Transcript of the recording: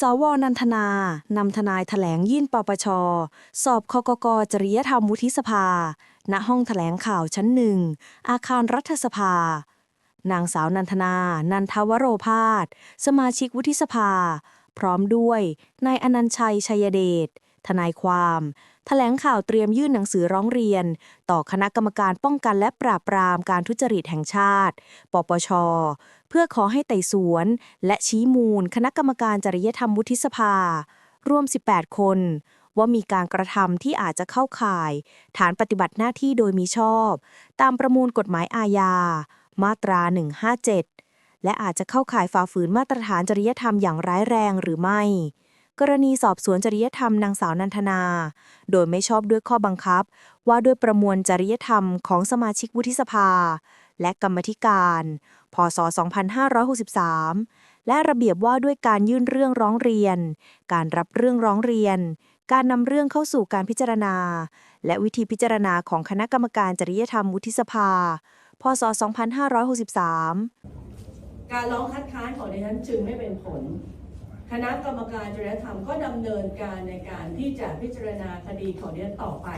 สวนันทนา นำทนายแถลงยื่นปปช สอบคกกจริยธรรมวุฒิสภา ณห้องแถลงข่าวชั้นหนึ่ง อาคารรัฐสภา นางสาวนันทนา นันทวโรพาสสมาชิกวุฒิสภา พร้อมด้วย นายอนันชัยชัยเดช ทนายความแถลงข่าวเตรียมยื่นหนังสือร้องเรียน ต่อคณะกรรมการป้องกันและปราบปรามการทุจริตแห่งชาติ ปปช เพื่อขอให้ไต่สวน และชี้มูล คณะกรรมการจริยธรรมวุฒิสภา รวม 18 คน ว่ามีการกระทำที่อาจจะเข้าข่าย ฐานปฏิบัติหน้าที่โดยมิชอบ ตามประมวลกฎหมายอาญา มาตรา 157 และอาจจะเข้าข่ายฝ่าฝืนมาตรฐานจริยธรรมอย่างร้ายแรงหรือไม่ กรณีสอบสวนจริยธรรมนางสาวนันทนา โดยไม่ชอบด้วยข้อบังคับ ว่าด้วยประมวลจริยธรรมของสมาชิกวุฒิสภา และกรรมธิการ พศ 2563 และระเบียบว่าด้วยการยื่นเรื่องร้องเรียน การรับเรื่องร้องเรียน การนำเรื่องเข้าสู่การพิจารณา และวิธีพิจารณาของคณะกรรมการจริยธรรมวุฒิสภา พศ 2563 การร้องคัดค้านของดิฉันจึงไม่เป็นผล คณะกรรมการจริยธรรมก็ดำเนินการในการที่จะพิจารณาคดีของดิฉันต่อไป